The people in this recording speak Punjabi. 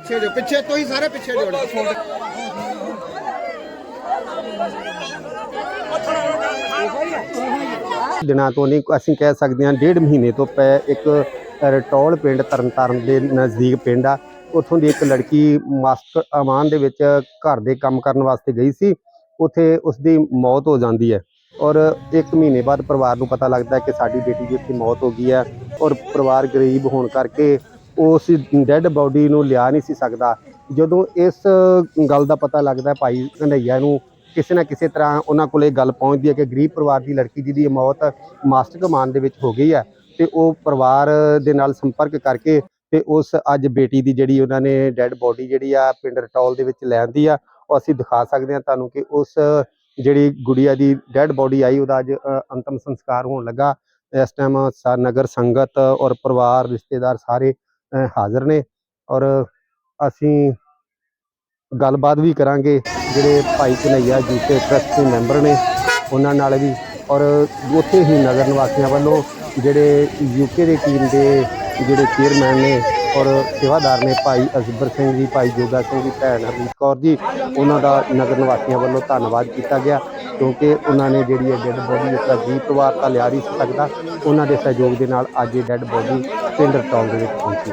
ਪਿੱਛੇ ਜੋ, ਪਿੱਛੇ ਤੋਂ ਹੀ ਸਾਰੇ ਪਿੱਛੇ ਜੋੜ ਦਿਨਾਂ ਤੋਂ ਨਹੀਂ, ਅਸੀਂ ਕਹਿ ਸਕਦੇ ਹਾਂ ਡੇਢ ਮਹੀਨੇ ਤੋਂ ਪੈ ਇੱਕ ਰਟੌਲ ਪਿੰਡ ਤਰਨਤਾਰਨ ਦੇ ਨਜ਼ਦੀਕ ਪਿੰਡ ਆ। ਉੱਥੋਂ ਦੀ ਇੱਕ ਲੜਕੀ ਮਾਸਟਰ ਅਮਾਨ ਦੇ ਵਿੱਚ ਘਰ ਦੇ ਕੰਮ ਕਰਨ ਵਾਸਤੇ ਗਈ ਸੀ। ਉੱਥੇ ਉਸ ਦੀ ਮੌਤ ਹੋ ਜਾਂਦੀ ਹੈ। ਔਰ ਇੱਕ ਮਹੀਨੇ ਬਾਅਦ ਪਰਿਵਾਰ ਨੂੰ ਪਤਾ ਲੱਗਦਾ ਹੈ ਕਿ ਸਾਡੀ ਬੇਟੀ ਦੀ ਉੱਥੇ ਮੌਤ ਹੋ ਗਈ ਹੈ। ਔਰ ਪਰਿਵਾਰ ਗਰੀਬ ਹੋਣ ਕਰਕੇ ਉਸ ਡੈੱਡ ਬਾਡੀ ਨੂੰ ਲਿਆ ਨਹੀਂ ਸੀ ਸਕਦਾ। ਜਦੋਂ ਇਸ ਗੱਲ ਦਾ ਪਤਾ ਲੱਗਦਾ ਭਾਈ ਕਨਈਆ ਨੂੰ, ਕਿਸੇ ਨਾ ਕਿਸੇ ਤਰ੍ਹਾਂ ਉਹਨਾਂ ਕੋਲ ਇਹ ਗੱਲ ਪਹੁੰਚਦੀ ਹੈ ਕਿ ਗਰੀਬ ਪਰਿਵਾਰ ਦੀ ਲੜਕੀ ਜਿਹਦੀ ਇਹ ਮੌਤ ਮਾਸਟਰ ਕਮਾਨ ਦੇ ਵਿੱਚ ਹੋ ਗਈ ਹੈ ਤੇ ਉਹ ਪਰਿਵਾਰ ਦੇ ਨਾਲ ਸੰਪਰਕ ਕਰਕੇ ਤੇ ਉਸ ਅੱਜ ਬੇਟੀ ਦੀ ਜਿਹੜੀ ਉਹਨਾਂ ਨੇ ਡੈੱਡ ਬੋਡੀ ਜਿਹੜੀ ਆ ਪਿੰਡ ਰਟੌਲ ਦੇ ਵਿੱਚ ਲੈਂਦੀ ਆ, ਉਹ ਅਸੀਂ ਦਿਖਾ ਸਕਦੇ ਹਾਂ ਤੁਹਾਨੂੰ ਕਿ ਉਸ ਜਿਹੜੀ ਗੁੜੀਆ ਦੀ ਡੈੱਡ ਬੋਡੀ ਆਈ, ਉਹਦਾ ਅੱਜ ਅੰਤਮ ਸੰਸਕਾਰ ਹੋਣ ਲੱਗਾ। ਇਸ ਟਾਈਮ ਨਗਰ ਸੰਗਤ ਔਰ ਪਰਿਵਾਰ, ਰਿਸ਼ਤੇਦਾਰ ਸਾਰੇ ਹਾਜ਼ਰ ਨੇ ਔਰ ਅਸੀਂ ਗੱਲਬਾਤ ਵੀ ਕਰਾਂਗੇ ਜਿਹੜੇ ਭਾਈ ਕਨਈਆ ਜੀ ਦੇ ਟਰਸਟ ਦੇ ਮੈਂਬਰ ਨੇ, ਉਹਨਾਂ ਨਾਲ ਵੀ ਔਰ ਉੱਥੇ ਹੀ ਨਗਰ ਨਿਵਾਸੀਆਂ ਵੱਲੋਂ ਜਿਹੜੇ ਯੂਕੇ ਦੇ ਟੀਮ ਦੇ ਜਿਹੜੇ ਚੇਅਰਮੈਨ ਨੇ ਔਰ ਸੇਵਾਦਾਰ ਨੇ ਭਾਈ ਅਜ਼ਬਰ ਸਿੰਘ ਜੀ, ਭਾਈ ਜੋਗਾ ਸਿੰਘ ਜੀ, ਭੈਣ ਹਰਮੀਤ ਕੌਰ ਜੀ, ਉਹਨਾਂ ਦਾ ਨਗਰ ਨਿਵਾਸੀਆਂ ਵੱਲੋਂ ਧੰਨਵਾਦ ਕੀਤਾ ਗਿਆ। ਕਿਉਂਕਿ ਉਹਨਾਂ ਨੇ ਜਿਹੜੀ ਹੈ ਡੈੱਡ ਬੋਡੀ ਇਸ ਦਾ ਵਾਰ ਤਾਂ ਲਿਆ ਨਹੀਂ ਸਕਦਾ। ਉਹਨਾਂ ਦੇ ਸਹਿਯੋਗ ਦੇ ਨਾਲ ਅੱਜ ਇਹ ਡੈੱਡ ਬੋਡੀ ਪਿੰਡ ਟੌਂਗ ਦੇ ਵਿੱਚ ਪਹੁੰਚੀ।